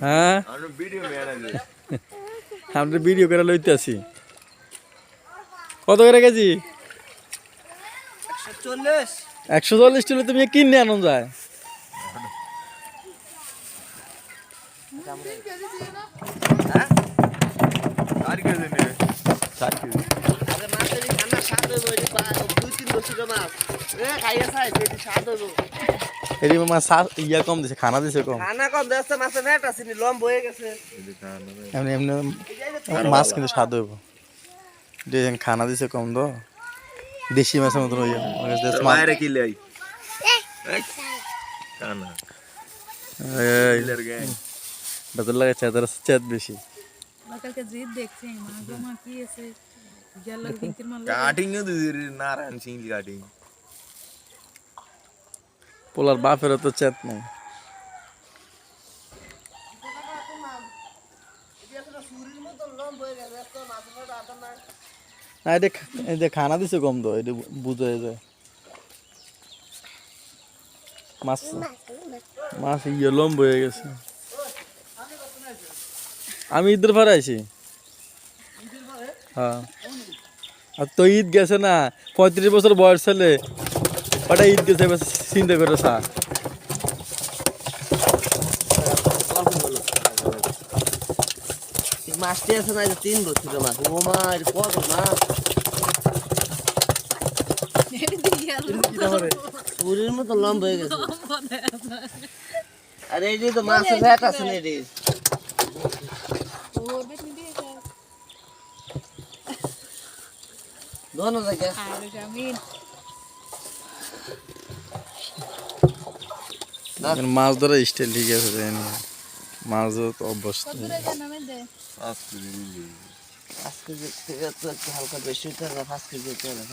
হ্যাঁ? আমরা video manager আমরা ভিডিও করে লইতে আছি কত করে কেজি? একশো চল্লিশ। কিলো তুমি কিনে আনো যায়। বা- দুই তিন বছর মাছ। খাইয়া হইব। এটি মাছ সা- ইয়া কম দিছে খানা দিছে কম। খানা কম দেখছে মাছের ভ্যাট আছে নি লম্ব হয়ে গেছে। এমনি এমনি মাছ কিন্তু স্বাদ হইব। দেখেন খানা দিছে কম তো দেশি মাছের মতন হইয়া। মায়েরে কি লাই? গ্যাং। বেতর লাগে চেতার চেত বেশি। কালকে জিদ দেখছি মা গো মা কি আছে? গেলার দিনকের মাল কাটিং দিদি নারায়ণ সিং কাটিং। পোলার বাপেরও তো চেত নাই। খানা দিছে কম তো বুঝে মাছ মাছ ইয়ে লম্ব হয়ে গেছে। আমি ঈদের পরে আইছি। হ্যাঁ। আর তো ঈদ গেছে না, পঁয়ত্রিশ বছর বয়স ছেলে ওটা ঈদ গেছে এবার চিন্তা করে সা এই মাছটি আছে না তিন বছর মাছ। ও মা কত পুরীর মতো লম্ব হয়ে গেছে। আরে এই যে তো মাছের ভ্যাট আছে না এটি। জায়গা মাছ ধরা স্টাইল ঠিক আছে মাছ ধরা তো অভ্যস্ত। পাঁচ কেজি দিলি পাঁচ কেজি থেকে তো একটু হালকা বেশি হতে হবে পাঁচ কেজি হতে হবে